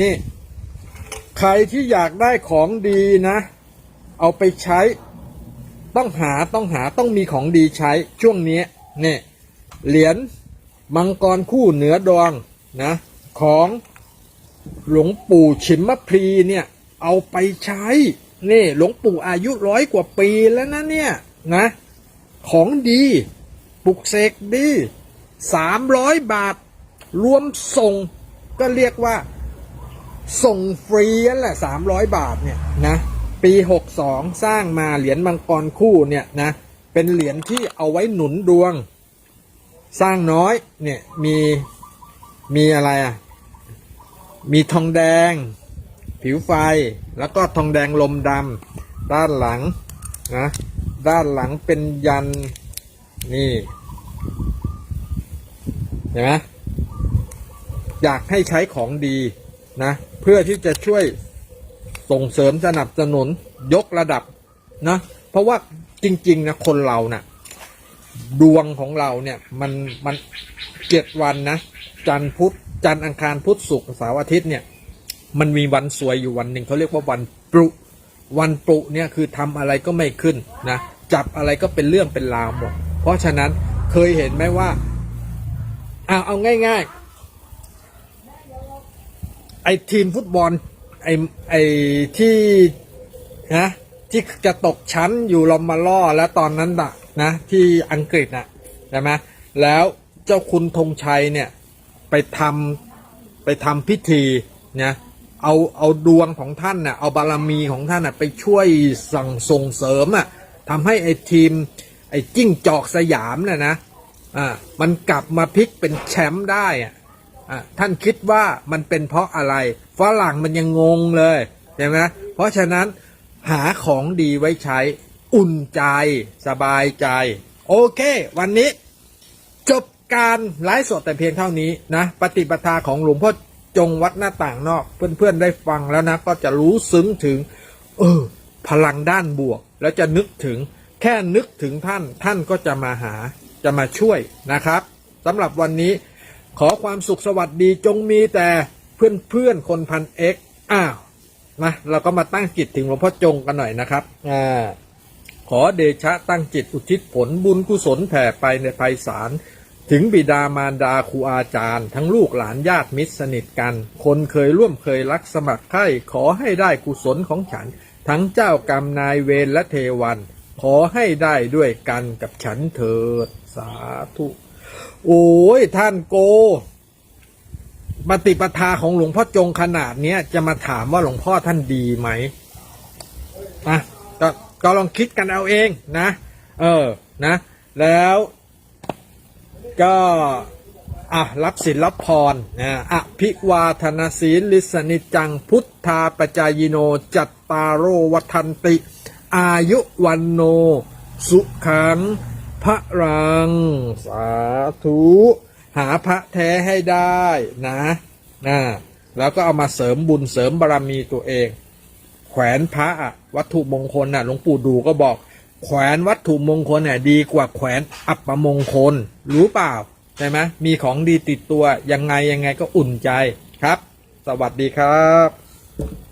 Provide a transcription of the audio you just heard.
นี่ ใครที่อยากได้ของดีนะ เอาไปใช้ ต้องหาต้องหาต้องมีของดีใช้ช่วงนี้เนี่ยเหรียญมังกรคู่เหนือดวงนะ ของหลวงปู่ฉิมมพรีเนี่ย เอาไปใช้ นี่หลวงปู่อายุร้อยกว่าปีแล้วนะเนี่ยนะ ของดีปลุกเสกดีสามร้อยบาท รวมส่งก็เรียกว่า ส่งฟรีนั่นแหละสามร้อยบาทเนี่ยนะปีหกสองสร้างมาเหรียญมังกรคู่เนี่ยนะเป็นเหรียญที่เอาไว้หนุนดวง สร้างน้อยเนี่ยมีมีอะไรอะมีทองแดง ผิวไฟแล้วก็ทองแดงลมดำด้านหลังนะด้านหลังเป็นยันนี่เห็นไหมอยากให้ใช้ของดี นะเพื่อที่จะช่วยส่งเสริมสนับสนุนยกระดับนะเพราะว่าจริง ๆ นะคนเรานะ่ะ ดวงของเราเนี่ยมันมันเจ็ดวันนะ จันพุธจันอังคารพุธศุกร์เสาร์อาทิตย์เนี่ย มันมีวันสวยอยู่วันหนึ่งเขาเรียกว่าวันปรุวันปรุเนี่ยคือทำอะไรก็ไม่ขึ้นนะจับอะไรก็เป็นเรื่องเป็นราวหมด เพราะฉะนั้นเคยเห็นไหมว่าเอาเอาง่าย ๆ ไอทีมฟุตบอล ไอไอที่นะที่จะตกชั้นอยู่ลอมมาล่อแล้วตอนนั้นนะนะที่อังกฤษน่ะใช่ไหมแล้วเจ้าคุณธงชัยเนี่ยไปทำไปทำพิธีนะเอาเอาดวงของท่านน่ะเอาบารมีของท่านน่ะไปช่วยสั่งส่งเสริมอะทำให้ไอทีมไอจิ้งจอกสยามน่ะนะอ่ามันกลับมาพลิกเป็นแชมป์ได้อะอะ ท่านคิดว่ามันเป็นเพราะอะไรฝรั่งมันยังงงเลยใช่ไหมเพราะฉะนั้นหาของดีไว้ใช้ อุ่นใจ สบายใจ โอเค วันนี้ จบการไลฟ์สดแต่เพียงเท่านี้นะ ปฏิปทาของหลวงพ่อจงวัดหน้าต่างนอก เพื่อนๆได้ฟังแล้วนะ ก็จะรู้ซึ้งถึง เออ พลังด้านบวก แล้วจะนึกถึง แค่นึกถึงท่าน ท่านก็จะมาหาจะมาช่วยนะครับสำหรับวันนี้ ขอความสุขสวัสดีจงมีแต่เพื่อนเพื่อนๆคนพันเอ็กอ้าวมาเราก็มาตั้งจิตถึงหลวงพ่อจงกันหน่อยนะครับอ่าขอเดชะตั้งจิตอุทิศผลบุญกุศลแผ่ไปในภัยสารถึงบิดามารดาครูอาจารย์ ทั้งลูกหลานญาติมิตรสนิทกัน คนเคยร่วมเคยรักสมัครใคร่ขอให้ได้กุศลของฉัน ทั้งเจ้ากรรมนายเวรและเทวัน ขอให้ได้ด้วยกันกับฉันเถิดสาธุ โอ้ยท่านโกปฏิปทาของหลวงพ่อจงขนาดเนี้ยจะมาถามว่าหลวงพ่อท่านดีไหมอะก็ก็ลองคิดกันเอาเองนะ เออนะ แล้วก็อะรับศีลรับพรนะอภิวาทนาศีลลิสนิจังพุทธาปจายโน จัตตารโรวัทันติ อายุวันโน สุขัง พระรัง สาธุ หาพระแท้ให้ได้นะนะแล้วก็เอามาเสริมบุญเสริมบารมีตัวเอง แขวนพระอะวัตถุมงคลน่ะหลวงปู่ดูก็บอก แขวนวัตถุมงคลเนี่ยดีกว่าแขวนอัปมงคล รู้เปล่าใช่ไหมมีของดีติดตัวยังไงยังไงก็อุ่นใจครับ สวัสดีครับ